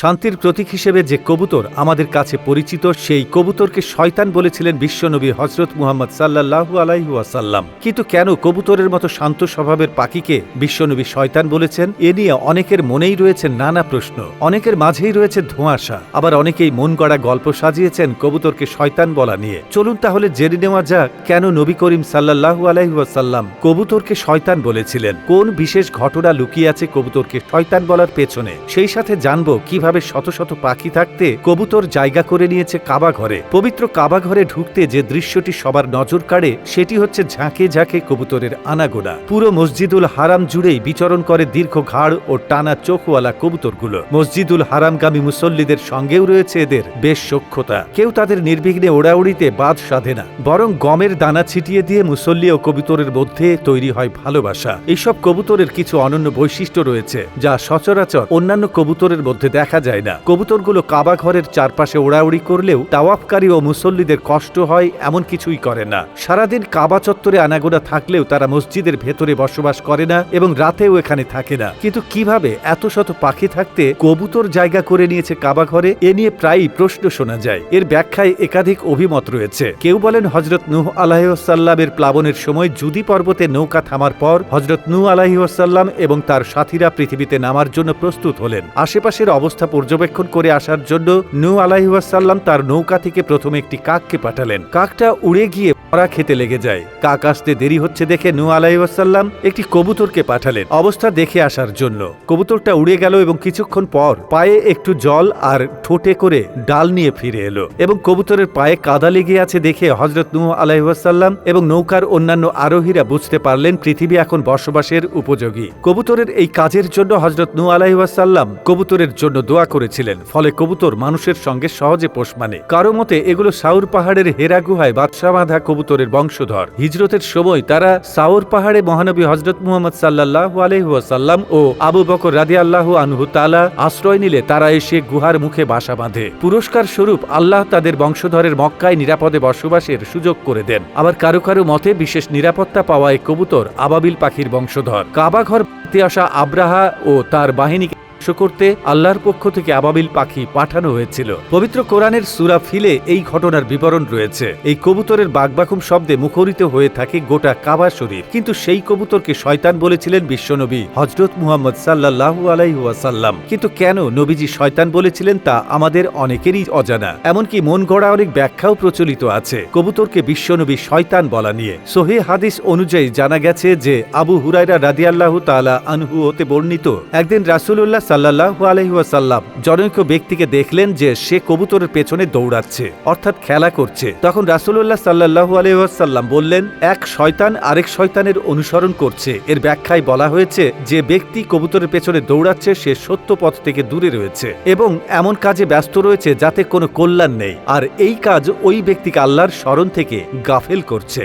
শান্তির প্রতীক হিসেবে যে কবুতর আমাদের কাছে পরিচিত, সেই কবুতরকে শয়তান বলেছিলেন বিশ্বনবী হজরত মুহাম্মদ সাল্লাহু আলাইহুয়াসাল্লাম কিন্তু কেন কবুতরের মতো শান্ত স্বভাবের পাখিকে বিশ্বনবী শয়তান বলেছেন? এ নিয়ে অনেকের মনেই রয়েছে নানা প্রশ্ন। অনেকের মাঝেই রয়েছে ধোঁয়াশা। আবার অনেকেই মন গড়া গল্প সাজিয়েছেন কবুতরকে শয়তান বলা নিয়ে। চলুন তাহলে জেনে নেওয়া যাক, কেন নবী করিম সাল্লাহু আলাইহুয়াসাল্লাম কবুতরকে শয়তান বলেছিলেন? কোন বিশেষ ঘটনা লুকিয়ে আছে কবুতরকে শয়তান বলার পেছনে? সেই সাথে জানব কীভাবে শত শত পাখি থাকতে কবুতর জায়গা করে নিয়েছে কাবা ঘরে। পবিত্র কাবা ঘরে ঢুকতে যে দৃশ্যটি সবার নজর কাড়ে, সেটি হচ্ছে ঝাঁকে ঝাঁকে কবুতরের আনাগোনা। পুরো মসজিদুল হারাম জুড়েই বিচরণ করে দীর্ঘ ঘাড় ও টানা চোখওয়ালা কবুতরগুলো। মসজিদুল হারামগামী মুসল্লিদের সঙ্গেও রয়েছে এদের বেশ সক্ষতা। কেউ তাদের নির্বিঘ্নে ওড়াউড়িতে বাদ সাধে না, বরং গমের দানা ছিটিয়ে দিয়ে মুসল্লি ও কবুতরের মধ্যে তৈরি হয় ভালোবাসা। এইসব কবুতরের কিছু অনন্য বৈশিষ্ট্য রয়েছে, যা সচরাচর অন্যান্য কবুতরের মধ্যে দেখা যায় না। কবুতরগুলো কাবা ঘরের চারপাশে ওড়াউড়ি করলেও তাওয়াফকারী ও মুসল্লিদের কষ্ট হয়, এমন কিছুই করে না। সারাদিন কাবা চত্বরে আনাগোনা থাকলেও তারা মসজিদের ভেতরে বসবাস করে না এবং রাতেও এখানে থাকে না। কিন্তু কীভাবে এত শত পাখি থাকতে কবুতর জায়গা করে নিয়েছে কাবা ঘরে, এ নিয়ে প্রায়ই প্রশ্ন শোনা যায়। এর ব্যাখ্যায় একাধিক অভিমত রয়েছে। কেউ বলেন হজরত নুহ আলাহিসাল্লামের প্লাবনের সময় জুদি পর্বতে নৌকা থামার পর হজরত নূ আলাহিসাল্লাম এবং তার সাথীরা পৃথিবীতে নামার জন্য প্রস্তুত হলেন। আশেপাশের অবস্থা পর্যবেক্ষণ করে আসার জন্য নূ আলাহিসাল্লাম তার নৌকা থেকে প্রথমে একটি কাককে পাঠালেন। কাকটা উড়ে গিয়ে মরা খেতে লেগে যায়। কাক আসতে দেরি হচ্ছে দেখে নূ আলাহিসাল্লাম একটি কবুতরকে পাঠালেন। অবস্থা দেখে আসার জন্য। কবুতরটা উড়ে গেল এবং কিছুক্ষণ পর পায়ে একটু জল আর ঠোঁটে করে ডাল নিয়ে ফিরে এলো এবং কবুতরের পায়ে কাদা লেগে আছে দেখে হজরত নূ আলাহিসাল্লাম এবং নৌকার অন্যান্য আরোহীরা বুঝতে পারলেন পৃথিবী এখন বসবাসের উপযোগী। কবুতরের এই কাজের জন্য হজরত নূ আলাহিসাল্লাম কবুতরের জন্য দোয়া করেছিলেন। ফলে কবুতর মানুষের সঙ্গে সহজে পোষ মানে। কারও মতে এগুলো সাউর পাহাড়ের হেরা গুহায় বাদশাহ বাঁধা কবুতরের বংশধর। হিজরতের সময় তারা সাউর পাহাড়ে মহানবী হজরত মুহম্মদ সাল্লাহ আলহাসাল্লাম ও আবু বকর রাদি আল্লাহ আনহু তালা আশ্রয় নিলে তারা এসে গুহার মুখে বাসা বাঁধে। পুরস্কার স্বরূপ আল্লাহ তাদের বংশধরের মক্কায় নিরাপদে বসবাসের সুযোগ করে দেন। আবার কারও কারও মতে বিশেষ নিরাপত্তা পাওয়ায় কবুতর আবাবিল পাখির বংশধর। কাবাঘর আসা আব্রাহা ও তার বাহিনীকে করতে আল্লাহর পক্ষ থেকে আবাবিল পাখি পাঠানো হয়েছিল। পবিত্র কোরআনের সুরা ফিলে এই ঘটনার বিবরণ রয়েছে। এই কবুতরের বাগবাকুম শব্দে মুখরিত হয়ে থাকে গোটা কাবা শরীফ কিন্তু সেই কবুতরকে শয়তান বলেছিলেন বিশ্বনবী হজরত মুহাম্মদ সাল্লাহু আলাইহাসাল্লাম কিন্তু কেন নবীজি শয়তান বলেছিলেন তা আমাদের অনেকেরই অজানা। এমনকি মন গড়া অনেক ব্যাখ্যাও প্রচলিত আছে। কবুতরকে বিশ্বনবী শয়তান বলা নিয়ে। সোহে হাদিস অনুযায়ী জানা গেছে যে আবু হুরাইরা রাদিয়াল্লাহু তালা আনহু হতে বর্ণিত, একদিন রাসুল্লাহ সাল্লাহু আলহিহাসাল্লাম জনৈক ব্যক্তিকে দেখলেন যে সে কবুতরের পেছনে দৌড়াচ্ছে, অর্থাৎ খেলা করছে। তখন রাসুল্লাহ সাল্লাহু আলহিহাসাল্লাম বললেন, এক শয়তান আরেক শয়তানের অনুসরণ করছে। এর ব্যাখ্যায় বলা হয়েছে, যে ব্যক্তি কবুতরের পেছনে দৌড়াচ্ছে, সে সত্য পথ থেকে দূরে রয়েছে এবং এমন কাজে ব্যস্ত রয়েছে যাতে কোনো কল্যাণ নেই। আর এই কাজ ওই ব্যক্তিকে আল্লাহর স্মরণ থেকে গাফেল করছে।